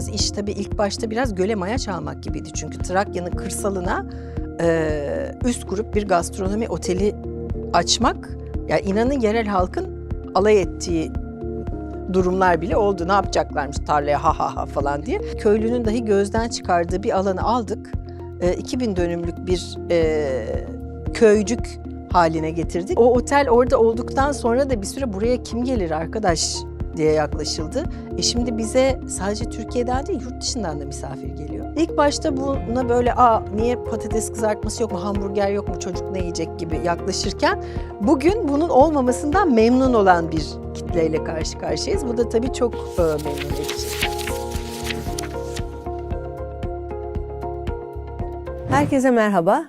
yaptığımız iş tabii ilk başta biraz göle maya çalmak gibiydi. Çünkü Trakya'nın kırsalına e, üst grup bir gastronomi oteli açmak, yani inanın yerel halkın alay ettiği durumlar bile oldu. Ne yapacaklarmış tarlaya ha ha ha falan diye. Köylünün dahi gözden çıkardığı bir alanı aldık. E, 2000 dönümlük bir e, köycük haline getirdik. O otel orada olduktan sonra da bir süre buraya kim gelir arkadaş diye yaklaşıldı. E şimdi bize sadece Türkiye'den değil yurt dışından da misafir geliyor. İlk başta buna böyle aa niye patates kızartması yok mu, hamburger yok mu, çocuk ne yiyecek gibi yaklaşırken bugün bunun olmamasından memnun olan bir kitleyle karşı karşıyayız. Bu da tabii çok e, memnun edici. Herkese merhaba.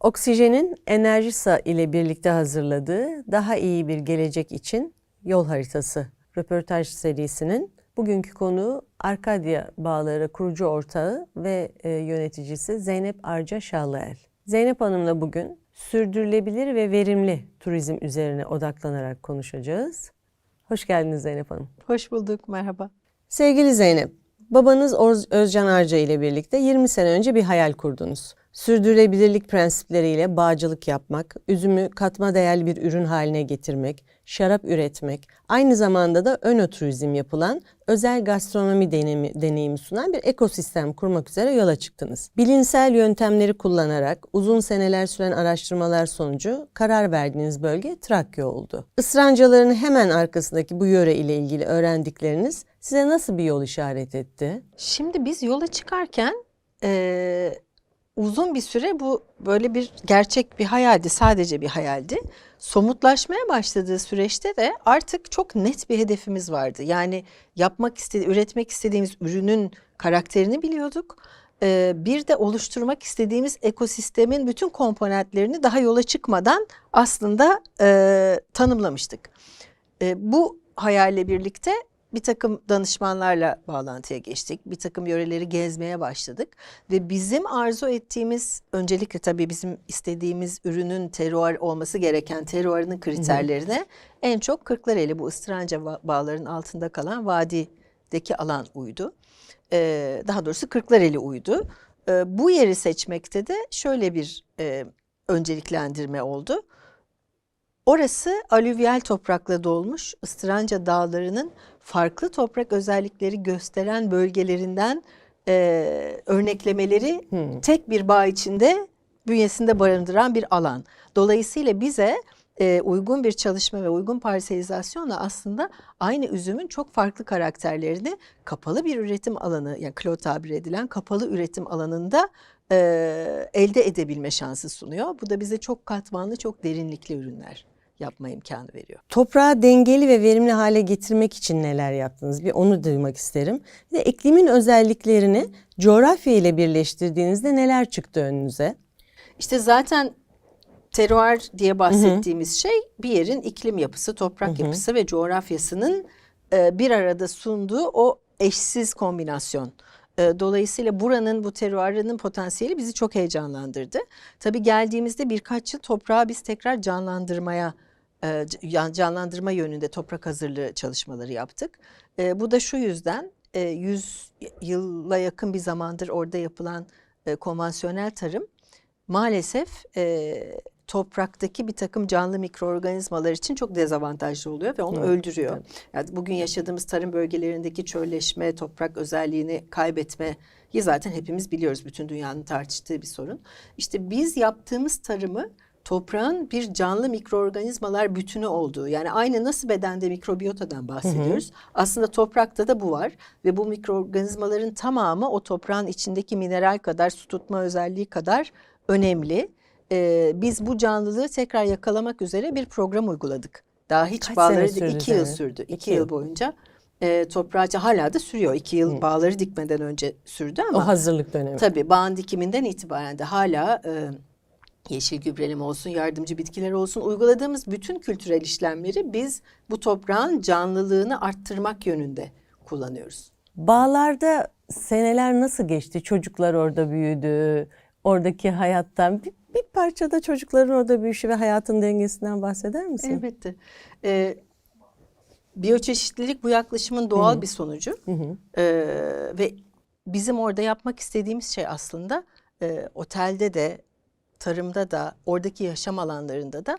Oksijenin Enerjisa ile birlikte hazırladığı Daha iyi bir gelecek için yol haritası röportaj serisinin bugünkü konuğu Arkadya Bağları kurucu ortağı ve e, yöneticisi Zeynep Arca Şallıel. Zeynep Hanım'la bugün sürdürülebilir ve verimli turizm üzerine odaklanarak konuşacağız. Hoş geldiniz Zeynep Hanım. Hoş bulduk, merhaba. Sevgili Zeynep, babanız Özcan Arca ile birlikte 20 sene önce bir hayal kurdunuz. Sürdürülebilirlik prensipleriyle bağcılık yapmak, üzümü katma değerli bir ürün haline getirmek, şarap üretmek, aynı zamanda da önoturizm yapılan özel gastronomi deneyimi, deneyimi sunan bir ekosistem kurmak üzere yola çıktınız. Bilimsel yöntemleri kullanarak uzun seneler süren araştırmalar sonucu karar verdiğiniz bölge Trakya oldu. Israncaların hemen arkasındaki bu yöre ile ilgili öğrendikleriniz size nasıl bir yol işaret etti? Şimdi biz yola çıkarken eee, uzun bir süre bu böyle bir gerçek bir hayaldi, sadece bir hayaldi. Somutlaşmaya başladığı süreçte de artık çok net bir hedefimiz vardı. Yani yapmak istedi, üretmek istediğimiz ürünün karakterini biliyorduk. Eee, bir de oluşturmak istediğimiz ekosistemin bütün komponentlerini daha yola çıkmadan aslında eee, tanımlamıştık. E, bu hayalle birlikte bir takım danışmanlarla bağlantıya geçtik. Bir takım yöreleri gezmeye başladık. Ve bizim arzu ettiğimiz, öncelikle tabii bizim istediğimiz ürünün teruar olması gereken teruarının kriterlerine en çok Kırklareli bu ıstıranca bağların altında kalan vadideki alan uydu. E, daha doğrusu Kırklareli uydu. E, bu yeri seçmekte de şöyle bir e, önceliklendirme oldu. Orası alüvyal toprakla dolmuş ıstıranca dağlarının farklı toprak özellikleri gösteren bölgelerinden eee, örneklemeleri tek bir bağ içinde bünyesinde barındıran bir alan. Dolayısıyla bize eee, uygun bir çalışma ve uygun parselizasyonla aslında aynı üzümün çok farklı karakterlerini kapalı bir üretim alanı yani klo tabir edilen kapalı üretim alanında eee, elde edebilme şansı sunuyor. Bu da bize çok katmanlı, çok derinlikli ürünler yapma imkanı veriyor. Toprağı dengeli ve verimli hale getirmek için neler yaptınız? Bir onu duymak isterim. Bir de iklimin özelliklerini coğrafya ile birleştirdiğinizde neler çıktı önünüze? İşte zaten teruar diye bahsettiğimiz şey bir yerin iklim yapısı, toprak yapısı ve coğrafyasının e, bir arada sunduğu o eşsiz kombinasyon. E, Dolayısıyla buranın bu teruarının potansiyeli bizi çok heyecanlandırdı. Tabii geldiğimizde birkaç yıl toprağı biz tekrar canlandırmaya can- canlandırma yönünde toprak hazırlığı çalışmaları yaptık. E, bu da şu yüzden e, 100 yıla yakın bir zamandır orada yapılan e, konvansiyonel tarım maalesef e, topraktaki bir takım canlı mikroorganizmalar için çok dezavantajlı oluyor ve onu Evet, öldürüyor. Yani bugün yaşadığımız tarım bölgelerindeki çölleşme, toprak özelliğini kaybetmeyi zaten hepimiz biliyoruz. Bütün dünyanın tartıştığı bir sorun. İşte biz yaptığımız tarımı toprağın bir canlı mikroorganizmalar bütünü olduğu yani aynı nasıl bedende mikrobiyotadan bahsediyoruz. Aslında toprakta da bu var ve bu mikroorganizmaların tamamı o toprağın içindeki mineral kadar su tutma özelliği kadar önemli. Ee, biz bu canlılığı tekrar yakalamak üzere bir program uyguladık. Daha hiç Kaç bağları sürdü iki yıl sürdü. İki, İki yıl yıl. boyunca e, toprağa hala da sürüyor. İki yıl bağları dikmeden önce sürdü ama O hazırlık dönemi. Tabii bağın dikiminden itibaren de hala e, yeşil gübreleme olsun, yardımcı bitkiler olsun uyguladığımız bütün kültürel işlemleri biz bu toprağın canlılığını arttırmak yönünde kullanıyoruz. Bağlarda seneler nasıl geçti? Çocuklar orada büyüdü. Oradaki hayattan bir, bir parçada çocukların orada büyüyüşü ve hayatın dengesinden bahseder misin? Elbette. Ee, biyoçeşitlilik bu yaklaşımın doğal bir sonucu. Ee, ve bizim orada yapmak istediğimiz şey aslında e, otelde de, tarımda da, oradaki yaşam alanlarında da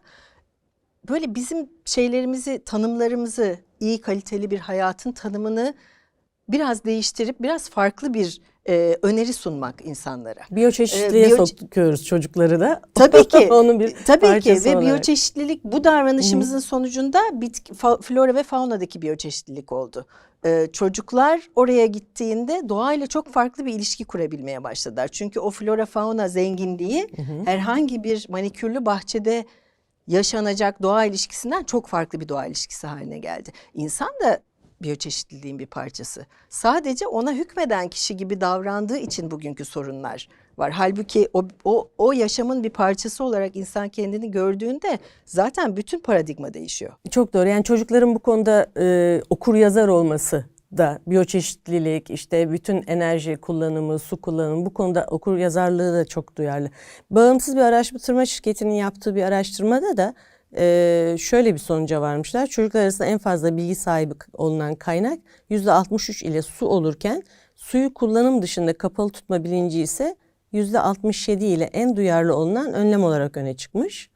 böyle bizim şeylerimizi, tanımlarımızı, iyi kaliteli bir hayatın tanımını biraz değiştirip biraz farklı bir e, öneri sunmak insanlara. Biyoçeşitliğe Ee, biyo- sokuyoruz çocukları da. Tabii ki. Onun bir Tabii ki ve olarak. biyoçeşitlilik bu davranışımızın sonucunda bitki, fa- flora ve faunadaki biyoçeşitlilik oldu. Ee, çocuklar oraya gittiğinde doğayla çok farklı bir ilişki kurabilmeye başladılar. Çünkü o flora fauna zenginliği herhangi bir manikürlü bahçede yaşanacak doğa ilişkisinden çok farklı bir doğa ilişkisi haline geldi. İnsan da biyoçeşitliliğin bir parçası. Sadece ona hükmeden kişi gibi davrandığı için bugünkü sorunlar var. Halbuki o, o, o yaşamın bir parçası olarak insan kendini gördüğünde zaten bütün paradigma değişiyor. Çok doğru. Yani çocukların bu konuda e, okur yazar olması da biyoçeşitlilik, işte bütün enerji kullanımı, su kullanımı bu konuda okur yazarlığı da çok duyarlı. Bağımsız bir araştırma şirketinin yaptığı bir araştırmada da e, şöyle bir sonuca varmışlar. Çocuklar arasında en fazla bilgi sahibi olunan kaynak %63 ile su olurken suyu kullanım dışında kapalı tutma bilinci ise %67 ile en duyarlı olunan önlem olarak öne çıkmış.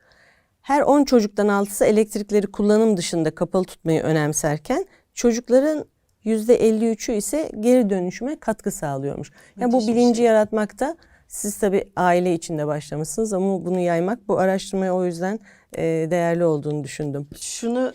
Her 10 çocuktan 6'sı elektrikleri kullanım dışında kapalı tutmayı önemserken çocukların %53'ü ise geri dönüşüme katkı sağlıyormuş. Yani bu Müthiş bilinci şey. yaratmakta siz tabii aile içinde başlamışsınız ama bunu yaymak bu araştırmaya o yüzden e, değerli olduğunu düşündüm. Şunu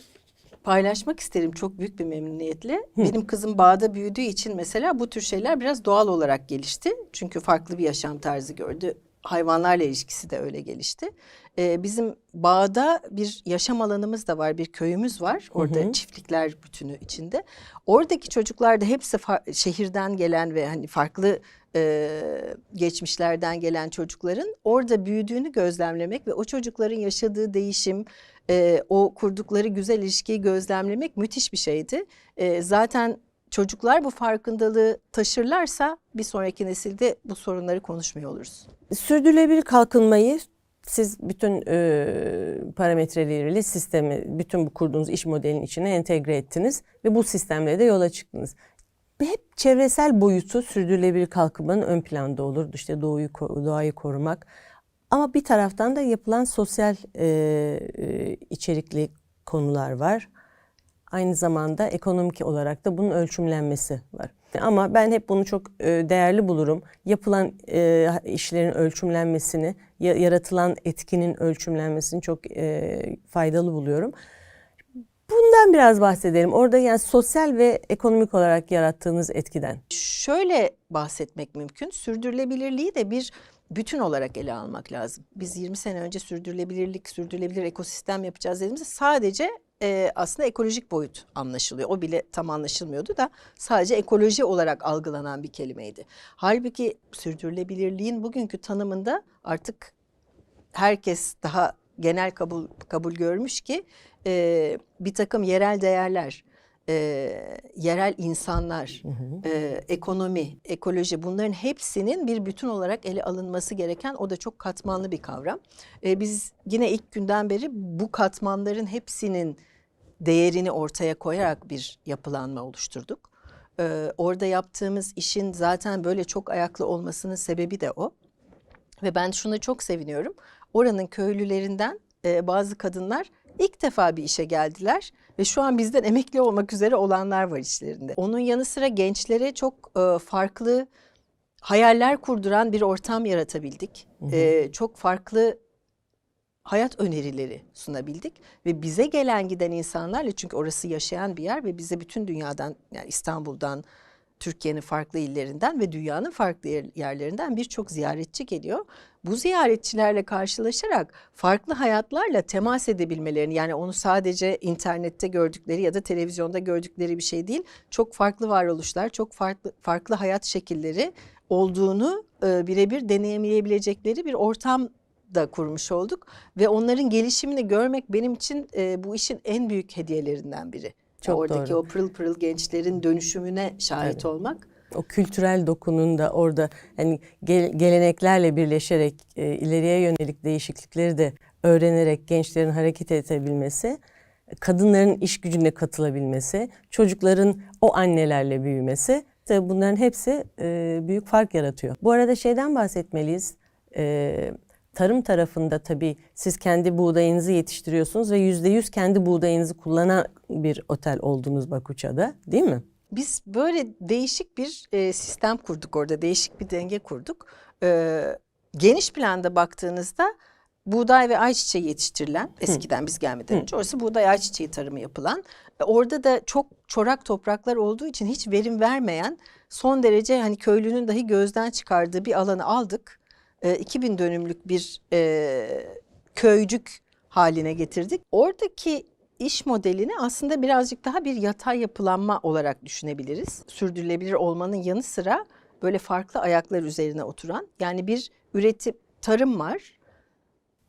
paylaşmak isterim çok büyük bir memnuniyetle. Benim kızım bağda büyüdüğü için mesela bu tür şeyler biraz doğal olarak gelişti. Çünkü farklı bir yaşam tarzı gördü. Hayvanlarla ilişkisi de öyle gelişti. Ee, bizim bağda bir yaşam alanımız da var, bir köyümüz var. Orada çiftlikler bütünü içinde. Oradaki çocuklar da hepsi şehirden gelen ve hani farklı e, geçmişlerden gelen çocukların orada büyüdüğünü gözlemlemek ve o çocukların yaşadığı değişim, e, o kurdukları güzel ilişkiyi gözlemlemek müthiş bir şeydi. E, zaten çocuklar bu farkındalığı taşırlarsa bir sonraki nesilde bu sorunları konuşmuyor oluruz. Sürdürülebilir kalkınmayı siz bütün e, parametreleriyle sistemi, bütün bu kurduğunuz iş modelinin içine entegre ettiniz ve bu sistemle de yola çıktınız. Hep çevresel boyutu sürdürülebilir kalkınmanın ön planda olur. İşte doğayı, ko- doğayı korumak. Ama bir taraftan da yapılan sosyal e, e, içerikli konular var. Aynı zamanda ekonomik olarak da bunun ölçümlenmesi var. Ama ben hep bunu çok e, değerli bulurum. Yapılan e, işlerin ölçümlenmesini, ya- yaratılan etkinin ölçümlenmesini çok e, faydalı buluyorum. Bundan biraz bahsedelim. Orada yani sosyal ve ekonomik olarak yarattığınız etkiden. Şöyle bahsetmek mümkün. Sürdürülebilirliği de bir bütün olarak ele almak lazım. Biz 20 sene önce sürdürülebilirlik, sürdürülebilir ekosistem yapacağız dediğimizde sadece e, aslında ekolojik boyut anlaşılıyor. O bile tam anlaşılmıyordu da sadece ekoloji olarak algılanan bir kelimeydi. Halbuki sürdürülebilirliğin bugünkü tanımında artık herkes daha genel kabul kabul görmüş ki e, bir takım yerel değerler, e, yerel insanlar, e, ekonomi, ekoloji bunların hepsinin bir bütün olarak ele alınması gereken o da çok katmanlı bir kavram. E, biz yine ilk günden beri bu katmanların hepsinin değerini ortaya koyarak bir yapılanma oluşturduk. E, orada yaptığımız işin zaten böyle çok ayaklı olmasının sebebi de o. Ve ben şuna çok seviniyorum. Oranın köylülerinden e, bazı kadınlar ilk defa bir işe geldiler ve şu an bizden emekli olmak üzere olanlar var içlerinde. Onun yanı sıra gençlere çok e, farklı hayaller kurduran bir ortam yaratabildik. E, çok farklı hayat önerileri sunabildik ve bize gelen giden insanlarla çünkü orası yaşayan bir yer ve bize bütün dünyadan yani İstanbul'dan Türkiye'nin farklı illerinden ve dünyanın farklı yer- yerlerinden birçok ziyaretçi geliyor. Bu ziyaretçilerle karşılaşarak farklı hayatlarla temas edebilmelerini yani onu sadece internette gördükleri ya da televizyonda gördükleri bir şey değil. Çok farklı varoluşlar, çok farklı farklı hayat şekilleri olduğunu e, birebir deneyimleyebilecekleri bir ortam da kurmuş olduk ve onların gelişimini görmek benim için e, bu işin en büyük hediyelerinden biri. Çok Oradaki doğru. o pırıl pırıl gençlerin dönüşümüne şahit olmak. o kültürel dokunun da orada hani gel- geleneklerle birleşerek e, ileriye yönelik değişiklikleri de öğrenerek gençlerin hareket edebilmesi kadınların iş gücüne katılabilmesi, çocukların o annelerle büyümesi işte bunların hepsi e, büyük fark yaratıyor. Bu arada şeyden bahsetmeliyiz. E, tarım tarafında tabii siz kendi buğdayınızı yetiştiriyorsunuz ve yüzde yüz kendi buğdayınızı kullanan bir otel oldunuz Bakuça'da değil mi? Biz böyle değişik bir e, sistem kurduk orada, değişik bir denge kurduk. E, geniş planda baktığınızda buğday ve ayçiçeği yetiştirilen, eskiden biz gelmeden önce orası buğday ayçiçeği tarımı yapılan, e, orada da çok çorak topraklar olduğu için hiç verim vermeyen, son derece hani köylünün dahi gözden çıkardığı bir alanı aldık. E, 2000 dönümlük bir e, köycük haline getirdik. Oradaki iş modelini aslında birazcık daha bir yatay yapılanma olarak düşünebiliriz. Sürdürülebilir olmanın yanı sıra böyle farklı ayaklar üzerine oturan yani bir üretim tarım var.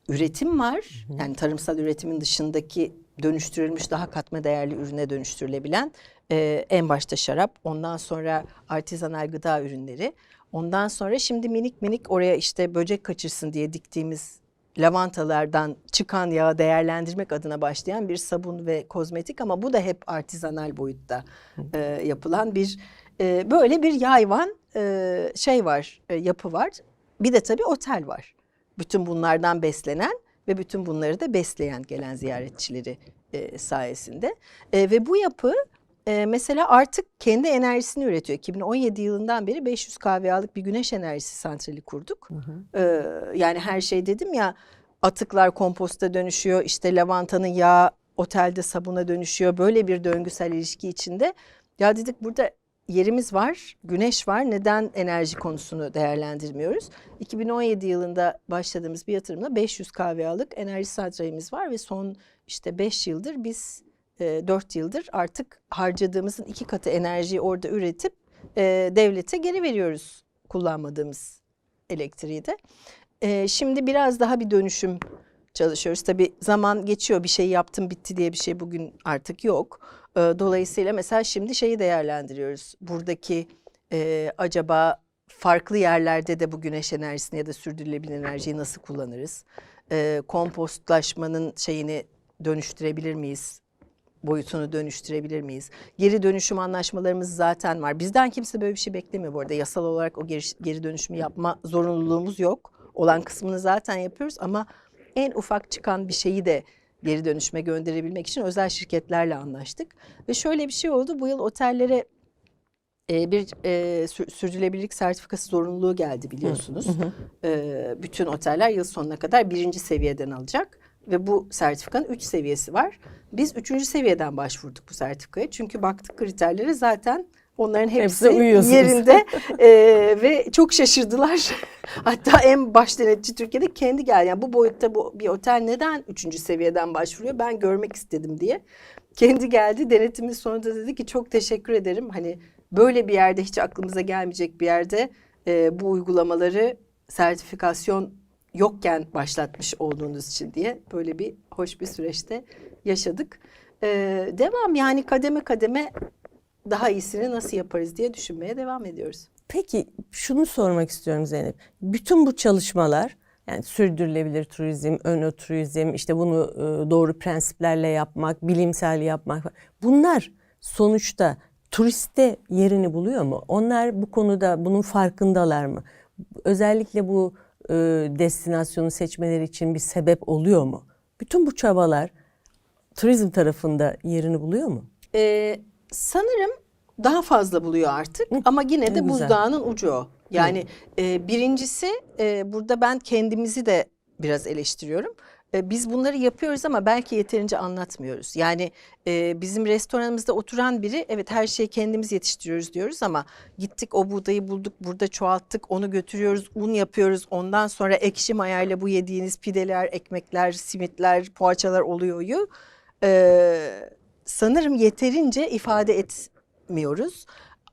Üretim var. Yani tarımsal üretimin dışındaki dönüştürülmüş daha katma değerli ürüne dönüştürülebilen e, en başta şarap, ondan sonra artizanal gıda ürünleri. Ondan sonra şimdi minik minik oraya işte böcek kaçırsın diye diktiğimiz lavantalardan çıkan yağı değerlendirmek adına başlayan bir sabun ve kozmetik ama bu da hep artizanal boyutta e, yapılan bir e, böyle bir yayvan e, şey var, e, yapı var. Bir de tabii otel var. Bütün bunlardan beslenen ve bütün bunları da besleyen gelen ziyaretçileri e, sayesinde. E, ve bu yapı e, mesela artık kendi enerjisini üretiyor. 2017 yılından beri 500 kW'lık bir güneş enerjisi santrali kurduk. E, yani her şey dedim ya atıklar komposta dönüşüyor. işte lavantanın yağı otelde sabuna dönüşüyor. Böyle bir döngüsel ilişki içinde. Ya dedik burada yerimiz var, güneş var. Neden enerji konusunu değerlendirmiyoruz? 2017 yılında başladığımız bir yatırımla 500 kW'lık enerji santralimiz var ve son işte 5 yıldır biz e, 4 yıldır artık harcadığımızın iki katı enerjiyi orada üretip e, devlete geri veriyoruz kullanmadığımız elektriği de. E, şimdi biraz daha bir dönüşüm çalışıyoruz. Tabii zaman geçiyor bir şey yaptım bitti diye bir şey bugün artık yok. E, dolayısıyla mesela şimdi şeyi değerlendiriyoruz. Buradaki e, acaba farklı yerlerde de bu güneş enerjisini ya da sürdürülebilir enerjiyi nasıl kullanırız? E, kompostlaşmanın şeyini dönüştürebilir miyiz? Boyutunu dönüştürebilir miyiz? Geri dönüşüm anlaşmalarımız zaten var. Bizden kimse böyle bir şey beklemiyor bu arada. Yasal olarak o geri, geri dönüşümü yapma zorunluluğumuz yok. Olan kısmını zaten yapıyoruz ama en ufak çıkan bir şeyi de geri dönüşüme gönderebilmek için özel şirketlerle anlaştık. Ve şöyle bir şey oldu. Bu yıl otellere e, bir e, sür- sürdürülebilirlik sertifikası zorunluluğu geldi biliyorsunuz. E, bütün oteller yıl sonuna kadar birinci seviyeden alacak ve bu sertifikanın üç seviyesi var. Biz üçüncü seviyeden başvurduk bu sertifikaya çünkü baktık kriterlere zaten onların hepsi yerinde E, ve çok şaşırdılar. Hatta en baş denetçi Türkiye'de kendi geldi. Yani bu boyutta bu bir otel neden üçüncü seviyeden başvuruyor ben görmek istedim diye. Kendi geldi denetimin sonunda dedi ki çok teşekkür ederim. Hani böyle bir yerde hiç aklımıza gelmeyecek bir yerde e, bu uygulamaları sertifikasyon yokken başlatmış olduğunuz için diye böyle bir hoş bir süreçte yaşadık. E, devam yani kademe kademe daha iyisini nasıl yaparız diye düşünmeye devam ediyoruz. Peki şunu sormak istiyorum Zeynep. Bütün bu çalışmalar yani sürdürülebilir turizm, önoturizm, işte bunu e, doğru prensiplerle yapmak, bilimsel yapmak. Bunlar sonuçta turiste yerini buluyor mu? Onlar bu konuda bunun farkındalar mı? Özellikle bu e, destinasyonu seçmeleri için bir sebep oluyor mu? Bütün bu çabalar turizm tarafında yerini buluyor mu? Ee, sanırım daha fazla buluyor artık ama yine de buzdağının ucu o. Yani e, birincisi e, burada ben kendimizi de biraz eleştiriyorum. E, biz bunları yapıyoruz ama belki yeterince anlatmıyoruz. Yani e, bizim restoranımızda oturan biri evet her şeyi kendimiz yetiştiriyoruz diyoruz ama gittik o buğdayı bulduk burada çoğalttık onu götürüyoruz un yapıyoruz ondan sonra ekşi mayayla bu yediğiniz pideler, ekmekler, simitler, poğaçalar oluyor. Ee, sanırım yeterince ifade etmiyoruz.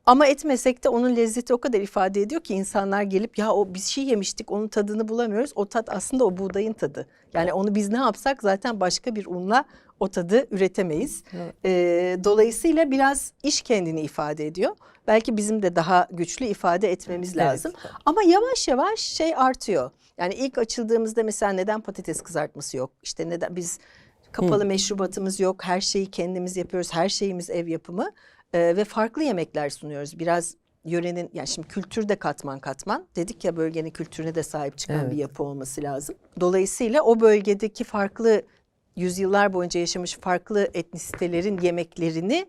Ama etmesek de onun lezzeti o kadar ifade ediyor ki insanlar gelip ya o bir şey yemiştik onun tadını bulamıyoruz. O tat aslında o buğdayın tadı. Yani onu biz ne yapsak zaten başka bir unla o tadı üretemeyiz. Evet. Ee, dolayısıyla biraz iş kendini ifade ediyor. Belki bizim de daha güçlü ifade etmemiz Evet. lazım. Ama yavaş yavaş şey artıyor. Yani ilk açıldığımızda mesela neden patates kızartması yok? İşte neden biz Kapalı meşrubatımız yok. Her şeyi kendimiz yapıyoruz. Her şeyimiz ev yapımı. Ee, ve farklı yemekler sunuyoruz. Biraz yörenin yani şimdi kültür de katman katman. Dedik ya bölgenin kültürüne de sahip çıkan Evet. bir yapı olması lazım. Dolayısıyla o bölgedeki farklı yüzyıllar boyunca yaşamış farklı etnisitelerin yemeklerini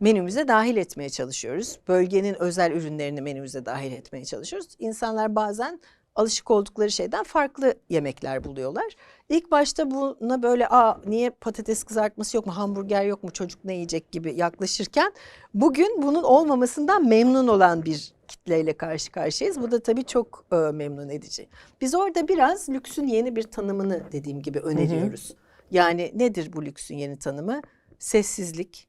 menümüze dahil etmeye çalışıyoruz. Bölgenin özel ürünlerini menümüze dahil etmeye çalışıyoruz. İnsanlar bazen alışık oldukları şeyden farklı yemekler buluyorlar. İlk başta buna böyle aa niye patates kızartması yok mu, hamburger yok mu, çocuk ne yiyecek gibi yaklaşırken bugün bunun olmamasından memnun olan bir kitleyle karşı karşıyayız. Bu da tabii çok e, memnun edici. Biz orada biraz lüksün yeni bir tanımını dediğim gibi öneriyoruz. Yani nedir bu lüksün yeni tanımı? Sessizlik,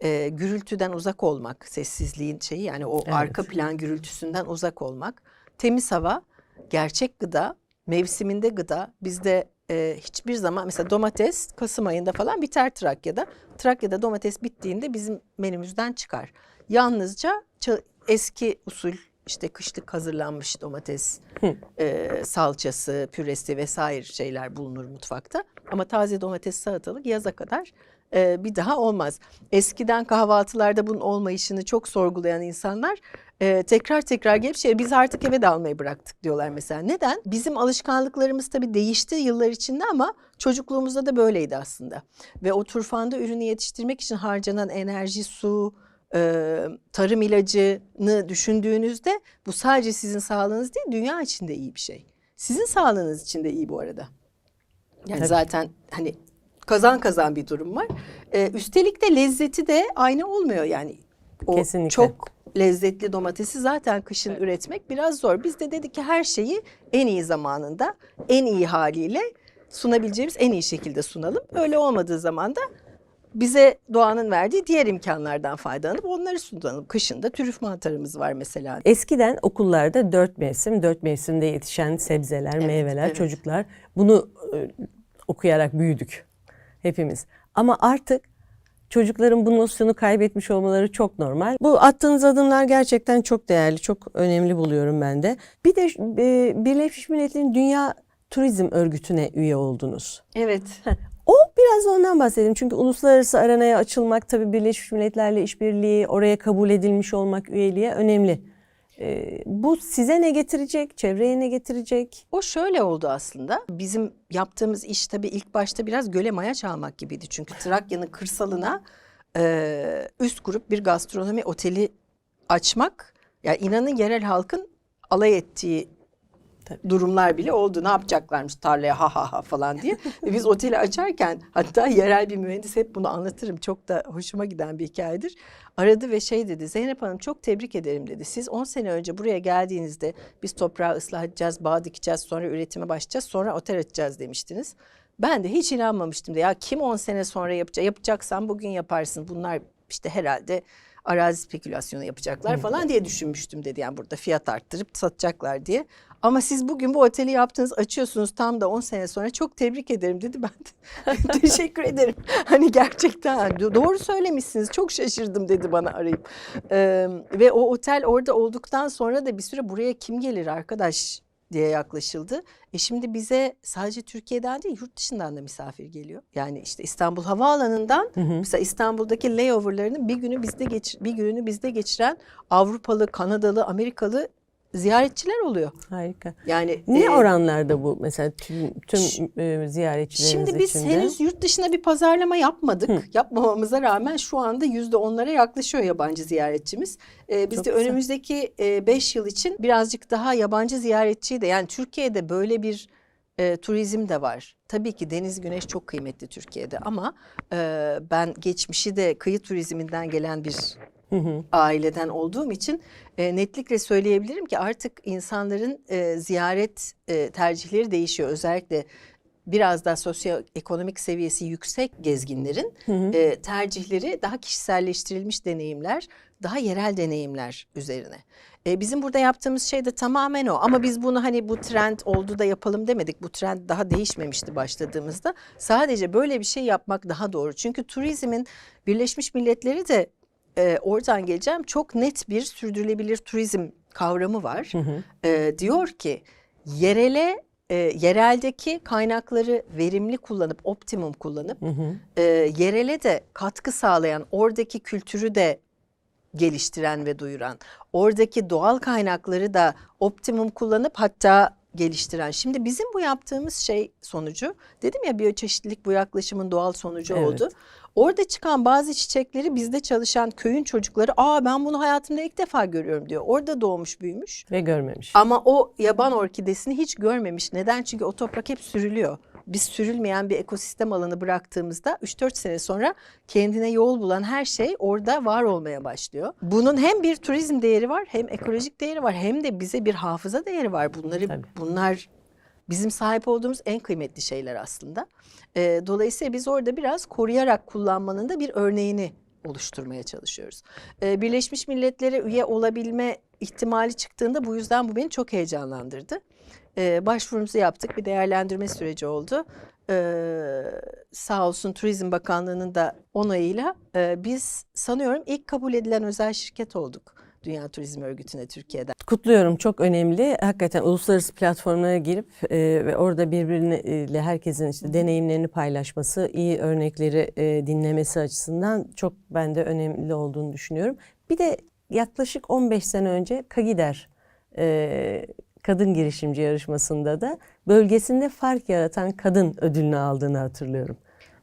e, gürültüden uzak olmak, sessizliğin şeyi yani o Evet. arka plan gürültüsünden uzak olmak, temiz hava, gerçek gıda, mevsiminde gıda. Bizde e, hiçbir zaman mesela domates Kasım ayında falan biter Trakya'da. Trakya'da domates bittiğinde bizim menümüzden çıkar. Yalnızca eski usul işte kışlık hazırlanmış domates, e, salçası, püresi vesaire şeyler bulunur mutfakta. Ama taze domates salatalık yaza kadar e, bir daha olmaz. Eskiden kahvaltılarda bunun olmayışını çok sorgulayan insanlar e, tekrar tekrar gelip şey biz artık eve de almayı bıraktık diyorlar mesela. Neden? Bizim alışkanlıklarımız tabii değişti yıllar içinde ama çocukluğumuzda da böyleydi aslında. Ve o turfanda ürünü yetiştirmek için harcanan enerji, su, e, tarım ilacını düşündüğünüzde bu sadece sizin sağlığınız değil dünya için de iyi bir şey. Sizin sağlığınız için de iyi bu arada. Yani Tabii. zaten hani kazan kazan bir durum var. Ee, üstelik de lezzeti de aynı olmuyor yani. O Kesinlikle. çok lezzetli domatesi zaten kışın üretmek biraz zor. Biz de dedik ki her şeyi en iyi zamanında, en iyi haliyle sunabileceğimiz en iyi şekilde sunalım. Öyle olmadığı zaman da bize doğanın verdiği diğer imkanlardan faydalanıp onları sunalım. Kışında trüf mantarımız var mesela. Eskiden okullarda dört mevsim, dört mevsimde yetişen sebzeler, Evet, meyveler, evet. çocuklar bunu e, okuyarak büyüdük hepimiz. Ama artık çocukların bu nosyonu kaybetmiş olmaları çok normal. Bu attığınız adımlar gerçekten çok değerli, çok önemli buluyorum ben de. Bir de e, Birleşmiş Milletler'in Dünya Turizm Örgütü'ne üye oldunuz. Evet. O biraz ondan bahsedelim. Çünkü uluslararası arenaya açılmak tabii Birleşmiş Milletler'le işbirliği, oraya kabul edilmiş olmak üyeliğe önemli. Ee, bu size ne getirecek, çevreye ne getirecek? O şöyle oldu aslında. Bizim yaptığımız iş tabii ilk başta biraz göle maya çalmak gibiydi. Çünkü Trakya'nın kırsalına e, üst grup bir gastronomi oteli açmak. Yani inanın yerel halkın alay ettiği durumlar bile oldu. Ne yapacaklarmış tarlaya ha ha ha falan diye. Ve biz oteli açarken hatta yerel bir mühendis hep bunu anlatırım. Çok da hoşuma giden bir hikayedir. Aradı ve şey dedi Zeynep Hanım çok tebrik ederim dedi. Siz 10 sene önce buraya geldiğinizde biz toprağı ıslah edeceğiz, bağ dikeceğiz, sonra üretime başlayacağız, sonra otel açacağız demiştiniz. Ben de hiç inanmamıştım da ya kim 10 sene sonra yapacak? Yapacaksan bugün yaparsın. Bunlar işte herhalde arazi spekülasyonu yapacaklar falan diye düşünmüştüm dedi. Yani burada fiyat arttırıp satacaklar diye. Ama siz bugün bu oteli yaptınız, açıyorsunuz tam da 10 sene sonra çok tebrik ederim dedi. Ben de teşekkür ederim. Hani gerçekten do- doğru söylemişsiniz. Çok şaşırdım dedi bana arayıp. Ee, ve o otel orada olduktan sonra da bir süre buraya kim gelir arkadaş diye yaklaşıldı. E şimdi bize sadece Türkiye'den değil yurt dışından da misafir geliyor. Yani işte İstanbul Havaalanı'ndan mesela İstanbul'daki layover'larının bir günü bizde geç, bir gününü bizde geçiren Avrupalı, Kanadalı, Amerikalı ziyaretçiler oluyor. Harika. Yani Ne e, oranlarda bu mesela tüm, tüm e, ziyaretçileriniz Şimdi biz içinde? henüz yurt dışına bir pazarlama yapmadık. Yapmamamıza rağmen şu anda yüzde onlara yaklaşıyor yabancı ziyaretçimiz. Ee, biz Çok de güzel. önümüzdeki e, beş yıl için birazcık daha yabancı ziyaretçiyi de yani Türkiye'de böyle bir e, turizm de var. Tabii ki deniz güneş çok kıymetli Türkiye'de ama e, ben geçmişi de kıyı turizminden gelen bir aileden olduğum için e, netlikle söyleyebilirim ki artık insanların e, ziyaret e, tercihleri değişiyor. Özellikle biraz daha sosyoekonomik seviyesi yüksek gezginlerin e, tercihleri daha kişiselleştirilmiş deneyimler, daha yerel deneyimler üzerine. E, bizim burada yaptığımız şey de tamamen o. Ama biz bunu hani bu trend oldu da yapalım demedik. Bu trend daha değişmemişti başladığımızda. Sadece böyle bir şey yapmak daha doğru. Çünkü turizmin Birleşmiş Milletleri de e, oradan geleceğim. Çok net bir sürdürülebilir turizm kavramı var. E, diyor ki yerele e, yereldeki kaynakları verimli kullanıp optimum kullanıp Hı hı. e, yerele de katkı sağlayan oradaki kültürü de geliştiren ve duyuran oradaki doğal kaynakları da optimum kullanıp hatta geliştiren. Şimdi bizim bu yaptığımız şey sonucu dedim ya biyoçeşitlilik bu yaklaşımın doğal sonucu Evet. oldu. Orada çıkan bazı çiçekleri bizde çalışan köyün çocukları aa ben bunu hayatımda ilk defa görüyorum diyor. Orada doğmuş büyümüş. Ve görmemiş. Ama o yaban orkidesini hiç görmemiş. Neden? Çünkü o toprak hep sürülüyor. Biz sürülmeyen bir ekosistem alanı bıraktığımızda 3-4 sene sonra kendine yol bulan her şey orada var olmaya başlıyor. Bunun hem bir turizm değeri var, hem ekolojik değeri var, hem de bize bir hafıza değeri var. Bunları Tabii. bunlar bizim sahip olduğumuz en kıymetli şeyler aslında. Ee, dolayısıyla biz orada biraz koruyarak kullanmanın da bir örneğini oluşturmaya çalışıyoruz. Ee, Birleşmiş Milletler'e üye olabilme ihtimali çıktığında bu yüzden bu beni çok heyecanlandırdı. Ee, başvurumuzu yaptık, bir değerlendirme süreci oldu. Ee, sağ olsun Turizm Bakanlığı'nın da onayıyla e, biz sanıyorum ilk kabul edilen özel şirket olduk. Dünya Turizm Örgütü'ne Türkiye'den. Kutluyorum çok önemli. Hakikaten uluslararası platformlara girip e, ve orada birbiriyle herkesin işte deneyimlerini paylaşması, iyi örnekleri e, dinlemesi açısından çok ben de önemli olduğunu düşünüyorum. Bir de yaklaşık 15 sene önce Kagider e, kadın girişimci yarışmasında da bölgesinde fark yaratan kadın ödülünü aldığını hatırlıyorum.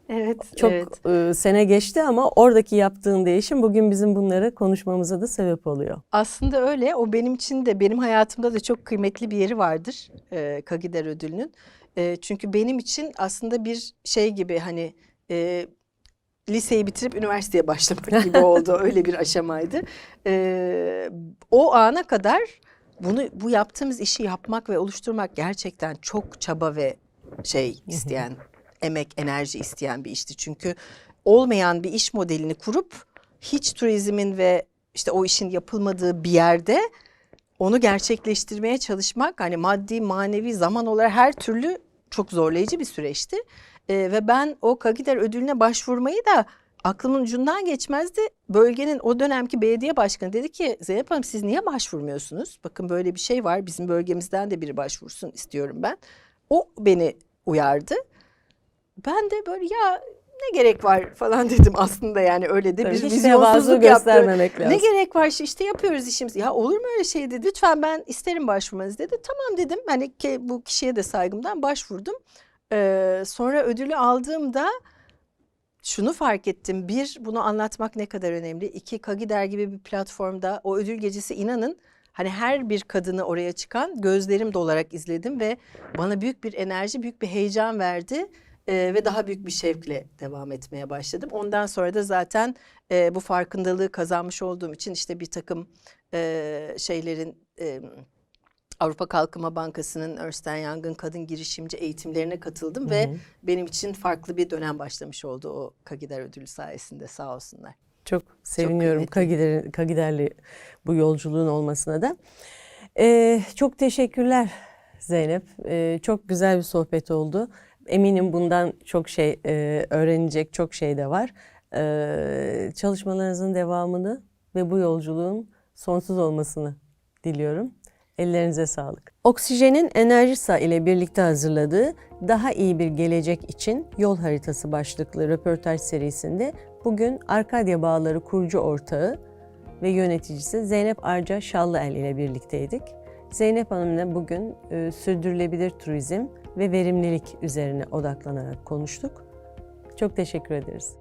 Evet, Çok evet. e, sene geçti ama oradaki yaptığın değişim bugün bizim bunları konuşmamıza da sebep oluyor. Aslında öyle. O benim için de benim hayatımda da çok kıymetli bir yeri vardır e, Kagider ödülünün. E, çünkü benim için aslında bir şey gibi hani e, liseyi bitirip üniversiteye başlamak gibi oldu. Öyle bir aşamaydı. E, o ana kadar bunu bu yaptığımız işi yapmak ve oluşturmak gerçekten çok çaba ve şey isteyen, emek, enerji isteyen bir işti. Çünkü olmayan bir iş modelini kurup hiç turizmin ve işte o işin yapılmadığı bir yerde onu gerçekleştirmeye çalışmak hani maddi, manevi, zaman olarak her türlü çok zorlayıcı bir süreçti. Ee, ve ben o Kagider ödülüne başvurmayı da aklımın ucundan geçmezdi. Bölgenin o dönemki belediye başkanı dedi ki Zeynep Hanım siz niye başvurmuyorsunuz? Bakın böyle bir şey var bizim bölgemizden de biri başvursun istiyorum ben. O beni uyardı. Ben de böyle ya ne gerek var falan dedim aslında yani öyle de Tabii bir vizyonsuzluk yaptı. göstermemek lazım. Ne gerek var işte yapıyoruz işimizi. Ya olur mu öyle şey dedi. Lütfen ben isterim başvurmanızı dedi. Tamam dedim. Hani ki bu kişiye de saygımdan başvurdum. Ee, sonra ödülü aldığımda şunu fark ettim. Bir, bunu anlatmak ne kadar önemli. İki, Kagider gibi bir platformda o ödül gecesi inanın hani her bir kadını oraya çıkan gözlerim dolarak izledim ve bana büyük bir enerji, büyük bir heyecan verdi. Ee, ve daha büyük bir şevkle devam etmeye başladım. Ondan sonra da zaten e, bu farkındalığı kazanmış olduğum için işte bir takım e, şeylerin e, Avrupa Kalkınma Bankası'nın Ernst Young'ın kadın girişimci eğitimlerine katıldım ve benim için farklı bir dönem başlamış oldu o Kagider ödülü sayesinde sağ olsunlar. Çok seviniyorum kıymetli. Kagider, Kagider'li bu yolculuğun olmasına da. Ee, çok teşekkürler Zeynep. Ee, çok güzel bir sohbet oldu. Eminim bundan çok şey e, öğrenecek çok şey de var. Ee, çalışmalarınızın devamını ve bu yolculuğun sonsuz olmasını diliyorum. Ellerinize sağlık. Oksijenin Enerjisa ile birlikte hazırladığı Daha iyi bir gelecek için yol haritası başlıklı röportaj serisinde bugün Arkadya Bağları kurucu ortağı ve yöneticisi Zeynep Arca Şallıel ile birlikteydik. Zeynep Hanım'la bugün e, sürdürülebilir turizm ve verimlilik üzerine odaklanarak konuştuk. Çok teşekkür ederiz.